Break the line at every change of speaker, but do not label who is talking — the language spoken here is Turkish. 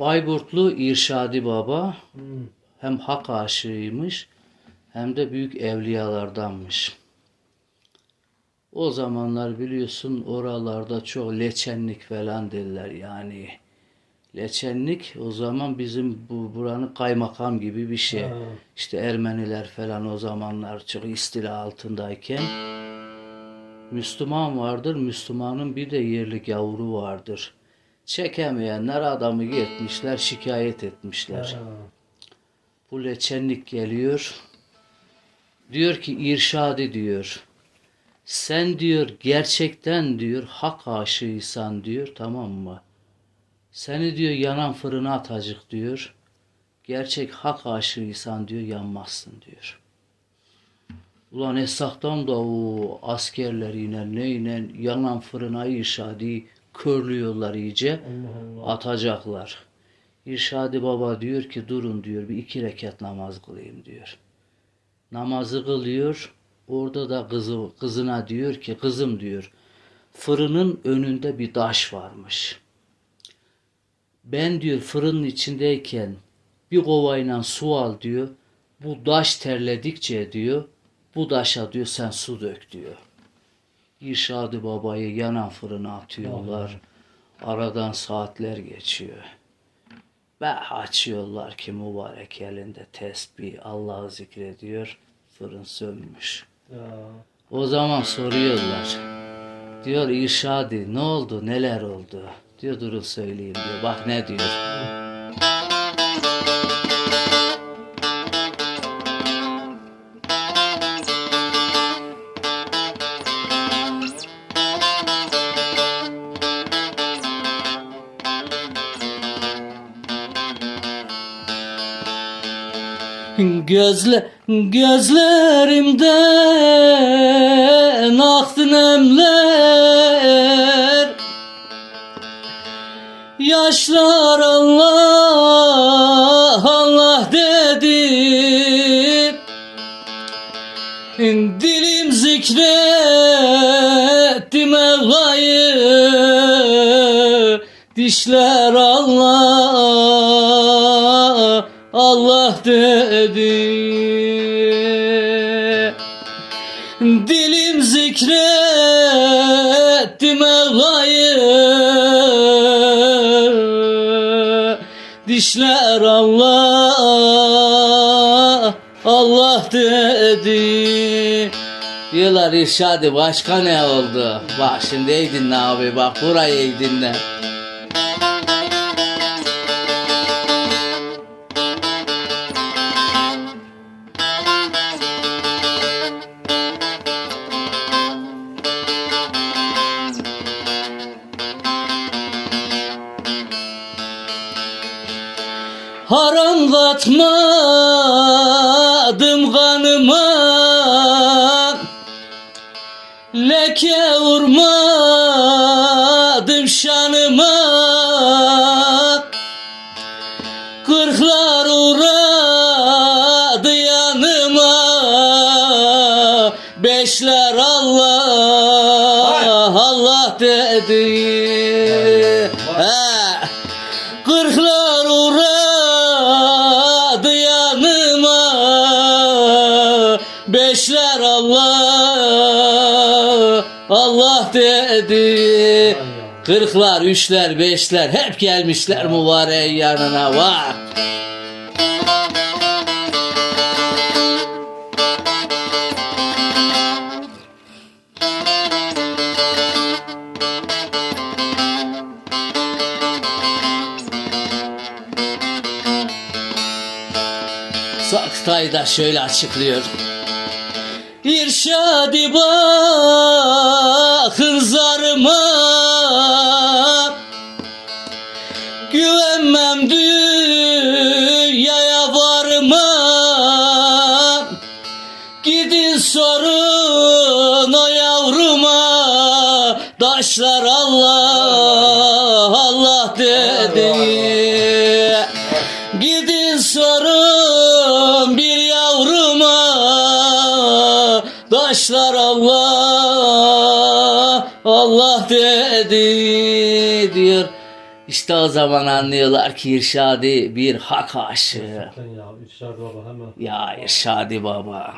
Bayburtlu İrşadi Baba hem hak aşığıymış hem de büyük evliyalardanmış. O zamanlar biliyorsun oralarda çok leçenlik falan derler yani. Leçenlik o zaman bizim bu buranın kaymakam gibi bir şey. İşte Ermeniler falan o zamanlar çok istila altındayken Müslüman vardır. Müslümanın bir de yerli yavru vardır. Çekemeyenler adamı gitmişler, şikayet etmişler. Bu leçenlik geliyor. Diyor ki irşadi diyor. Sen diyor gerçekten diyor hak aşığıysan diyor tamam mı? Seni diyor yanan fırına atacak diyor. Gerçek hak aşığıysan diyor yanmazsın diyor. Ulan Esak'tan da o askerleriyle neyle yanan fırına irşadi körlüyorlar iyice. Atacaklar. İrşadi baba diyor ki durun diyor bir iki rekat namaz kılayım diyor. Namazı kılıyor. Orada da kızı, kızına diyor ki kızım diyor fırının önünde bir taş varmış. Ben diyor fırının içindeyken bir kovayla su al diyor. Bu taş terledikçe diyor bu taşa diyor sen su dök diyor. İrşadı babayı yanan fırına atıyorlar. Aradan saatler geçiyor. Ve açıyorlar ki mübarek elinde tesbih Allah'ı zikrediyor. Fırın sönmüş. O zaman soruyorlar. Diyor İrşadi ne oldu neler oldu? Diyor durun söyleyeyim diyor. Bak ne diyor. Gözle gözlerimden aktı nemler. Yaşlar Allah Allah dedi Dilim zikretti Mevla'yı Dişler Allah Allah dedi Dilim zikretti Mevla'yı Dişler Allah Allah dedi Diyorlar İrşadi başka ne oldu? Bak şimdi iyi dinle abi bak burayı iyi dinle. Haram katmadım kanıma. Leke vurmadım şanıma. Kırklar uğradı yanıma. Beşler Allah Allah dedi. He. Yanıma Beşler Allah Allah dedi Kırklar, üçler, beşler hep gelmişler mübarek yanına bak. Saktay da şöyle açıklıyor. İrşadi bakın zarıma Güvenmem dünyaya varma Gidin sorun o yavruma Taşlar Allah Allah dedi Sorun bir yavruma Taşlar Allah Allah dedi diyor İşte o zaman anlıyorlar ki İrşadi bir hak aşığı.
Ya İrşad Baba hemen.
Ya İrşadi Baba.